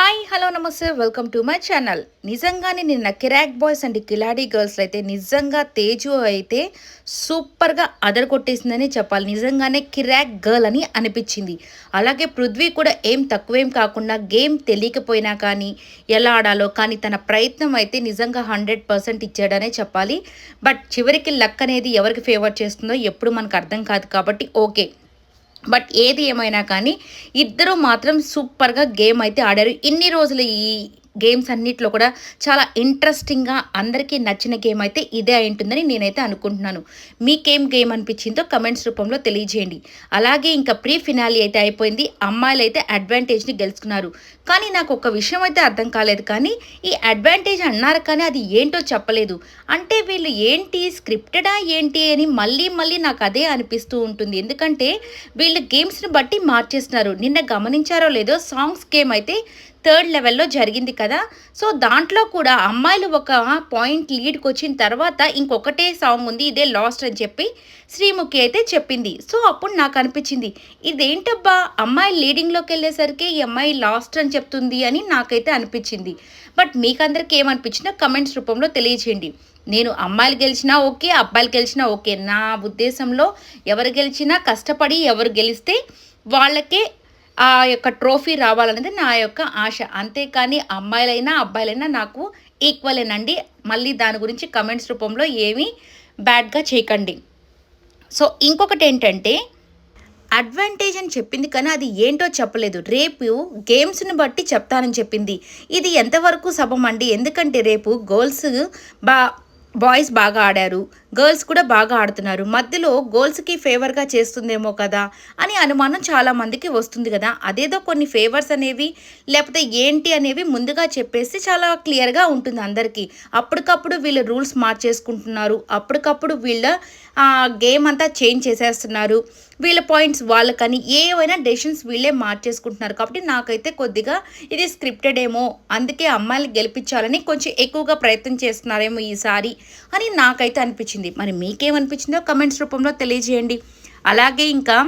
Hi hello నమస్తే welcome to my channel. నిజంగానే నిన్న కిరాక్ బాయ్స్ అండ్ కిలాడీ గర్ల్స్ అయితే నిజంగా తేజు అయితే సూపర్గా అదరగొట్టేసిందని చెప్పాలి. నిజంగానే కిరాక్ గర్ల్ అని అనిపించింది. అలాగే పృథ్వీ కూడా ఏం తక్కువేం కాకుండా గేమ్ తెలియకపోయినా కానీ ఎలా ఆడాలో కానీ తన ప్రయత్నం అయితే నిజంగా హండ్రెడ్ పర్సెంట్ ఇచ్చాడనే చెప్పాలి. బట్ చివరికి లక్ అనేది ఎవరికి ఫేవర్ చేస్తుందో ఎప్పుడు మనకు అర్థం కాదు కాబట్టి ఓకే. బట్ ఏది ఏమైనా కానీ ఇద్దరు మాత్రం సూపర్గా గేమ్ అయితే ఆడారు. ఇన్ని రోజులు ఈ గేమ్స్ అన్నిట్లో కూడా చాలా ఇంట్రెస్టింగ్గా అందరికీ నచ్చిన గేమ్ అయితే ఇదే అయి ఉంటుందని నేనైతే అనుకుంటున్నాను. మీకేం గేమ్ అనిపించిందో కమెంట్స్ రూపంలో తెలియజేయండి. అలాగే ఇంకా ప్రీ ఫినాలి అయితే అయిపోయింది. అమ్మాయిలు అయితే అడ్వాంటేజ్ని గెలుచుకున్నారు. కానీ నాకు ఒక విషయం అయితే అర్థం కాలేదు. కానీ ఈ అడ్వాంటేజ్ అన్నారు కానీ అది ఏంటో చెప్పలేదు. అంటే వీళ్ళు ఏంటి స్క్రిప్టెడా ఏంటి అని మళ్ళీ మళ్ళీ నాకు అదే అనిపిస్తూ ఉంటుంది. ఎందుకంటే వీళ్ళు గేమ్స్ని బట్టి మార్చేస్తున్నారు. నిన్న గమనించారో లేదో సాంగ్స్ గేమ్ అయితే థర్డ్ లెవెల్లో జరిగింది కదా. సో దాంట్లో కూడా అమ్మాయిలు ఒక పాయింట్ లీడ్కి వచ్చిన తర్వాత ఇంకొకటే సాంగ్ ఉంది ఇదే లాస్ట్ అని చెప్పి శ్రీముఖి అయితే చెప్పింది. సో అప్పుడు నాకు అనిపించింది ఇదేంటబ్బా? అమ్మాయి లీడింగ్లోకి వెళ్ళేసరికి ఈ అమ్మాయి లాస్ట్ అని చెప్తుంది అని నాకైతే అనిపించింది. బట్ మీకందరికి ఏమనిపించినా కమెంట్స్ రూపంలో తెలియచేయండి. నేను అమ్మాయిలు గెలిచినా ఓకే అబ్బాయిలు గెలిచినా ఓకే. నా ఉద్దేశంలో ఎవరు గెలిచినా కష్టపడి ఎవరు గెలిస్తే వాళ్ళకే ఆ యొక్క ట్రోఫీ రావాలనేది నా యొక్క ఆశ. అంతేకాని అమ్మాయిలైనా అబ్బాయిలైనా నాకు ఈక్వలేనండి మళ్ళీ దాని గురించి కమెంట్స్ రూపంలో ఏమీ బ్యాడ్గా చేయకండి. సో ఇంకొకటి ఏంటంటే అడ్వాంటేజ్ అని చెప్పింది కానీ అది ఏంటో చెప్పలేదు. రేపు గేమ్స్ని బట్టి చెప్తానని చెప్పింది. ఇది ఎంతవరకు సభం అండి? ఎందుకంటే రేపు గోల్స్ బా బాయ్స్ బాగా ఆడారు. గర్ల్స్ కూడా బాగా ఆడుతున్నారు. మధ్యలో గోల్స్కి ఫేవర్గా చేస్తుందేమో కదా అని అనుమానం చాలా మందికి వస్తుంది కదా. అదేదో కొన్ని ఫేవర్స్ అనేవి లేకపోతే ఏంటి అనేవి ముందుగా చెప్పేసి చాలా క్లియర్గా ఉంటుంది అందరికీ. అప్పటికప్పుడు వీళ్ళు రూల్స్ మార్చేసుకుంటున్నారు. అప్పటికప్పుడు వీళ్ళ గేమ్ అంతా చేంజ్ చేసేస్తున్నారు. వీళ్ళ పాయింట్స్ వాళ్ళకని ఏవైనా డెసిషన్స్ వీళ్ళే మార్చేసుకుంటున్నారు. కాబట్టి నాకైతే కొద్దిగా ఇది స్క్రిప్టెడ్ ఏమో అందుకే అమ్మాయిలు గెలిపించాలని కొంచెం ఎక్కువగా ప్రయత్నం చేస్తున్నారేమో ఈసారి అని నాకైతే అనిపించింది. మరి మీకేమనిపించిందో కమెంట్స్ రూపంలో తెలియజేయండి. అలాగే ఇంకా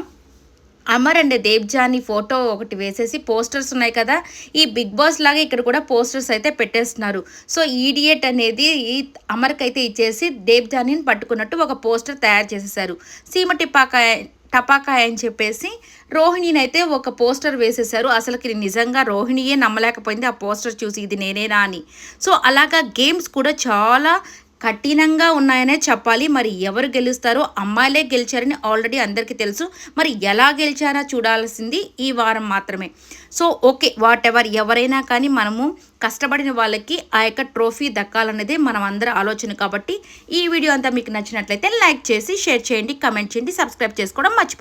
అమర్ అండ్ దేవ్జాని ఫోటో ఒకటి వేసేసి పోస్టర్స్ ఉన్నాయి కదా ఈ బిగ్ బాస్ లాగా ఇక్కడ కూడా పోస్టర్స్ అయితే పెట్టేస్తున్నారు. సో ఈడియట్ అనేది ఈ అమర్కి అయితే ఇచ్చేసి దేవ్జానిని పట్టుకున్నట్టు ఒక పోస్టర్ తయారు చేసేసారు సీమ టిపాకాయ టపాకాయ అని చెప్పేసి రోహిణిని అయితే ఒక పోస్టర్ వేసేసారు అసలుకి నిజంగా రోహిణియే నమ్మలేకపోయింది ఆ పోస్టర్ చూసి ఇది నేనేనా అని. సో అలాగా గేమ్స్ కూడా చాలా కఠినంగా ఉన్నాయనే చెప్పాలి. మరి ఎవరు గెలుస్తారో అమ్మాయిలే గెలిచారని ఆల్రెడీ అందరికీ తెలుసు. మరి ఎలా గెలిచారా చూడాల్సింది ఈ వారం మాత్రమే. సో ఓకే వాట్ ఎవర్ ఎవరైనా కానీ మనము కష్టపడిన వాళ్ళకి ఆ యొక్క ట్రోఫీ దక్కాలన్నదే మనం అందరి ఆలోచన కాబట్టి ఈ వీడియో అంతా మీకు నచ్చినట్లయితే లైక్ చేసి షేర్ చేయండి కమెంట్ చేయండి సబ్స్క్రైబ్ చేసుకోవడం మర్చిపో